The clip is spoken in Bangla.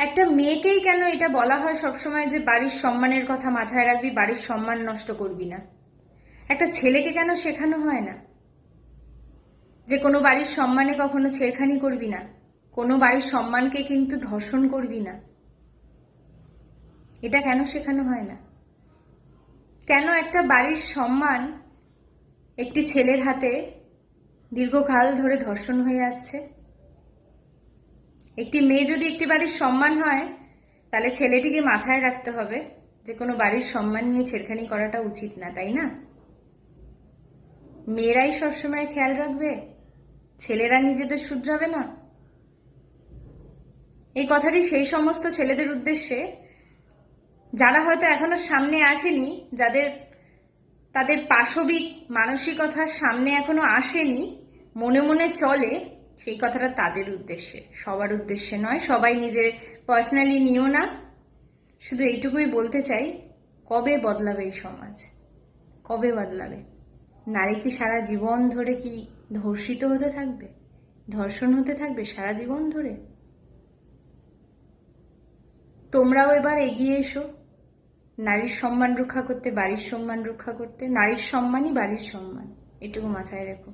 একটা মেয়েকেই কেন এটা বলা হয় সবসময় যে বাড়ির সম্মানের কথা মাথায় রাখবি, বাড়ির সম্মান নষ্ট করবি না? একটা ছেলেকে কেন শেখানো হয় না? যে কোনো বাড়ির সম্মানে কখনো ছেড়খানি করবি না। কোনো বাড়ির সম্মানকে কিন্তু ধর্ষণ করবি না। এটা কেন শেখানো হয় না? কেন একটা বাড়ির সম্মান একটি ছেলের হাতে দীর্ঘকাল ধরে ধর্ষণ হয়ে আসছে? একটি মেয়ে যদি একটি বাড়ির সম্মান হয়, তাহলে ছেলেটিকে মাথায় রাখতে হবে যে কোনো বাড়ির সম্মান নিয়ে ছেড়খানি করাটা উচিত না, তাই না? মেয়েরাই সবসময় খেয়াল রাখবে, ছেলেরা নিজেদের শুধরাবে না। এই কথাটি সেই সমস্ত ছেলেদের উদ্দেশ্যে, যারা হয়তো এখনও সামনে আসেনি, যাদের, তাদের পাশবিক মানসিকতা সামনে এখনও আসেনি, মনে মনে চলে সেই কথাটা তাদের উদ্দেশ্যে, সবার উদ্দেশ্যে নয়, সবাই নিজের পার্সোনালি নিও না। শুধু এইটুকুই বলতে চাই, কবে বদলাবে এই সমাজ? কবে বদলাবে? নারী কি সারা জীবন ধরে কি ধর্ষিত হতে থাকবে? ধর্ষণ হতে থাকবে সারা জীবন ধরে? তোমরাও এবার এগিয়ে এসো। নারীর সম্মান রক্ষা করতে, বাড়ির সম্মান রক্ষা করতে, নারীর সম্মানই বাড়ির সম্মান। এটুকু মাথায় রেখো।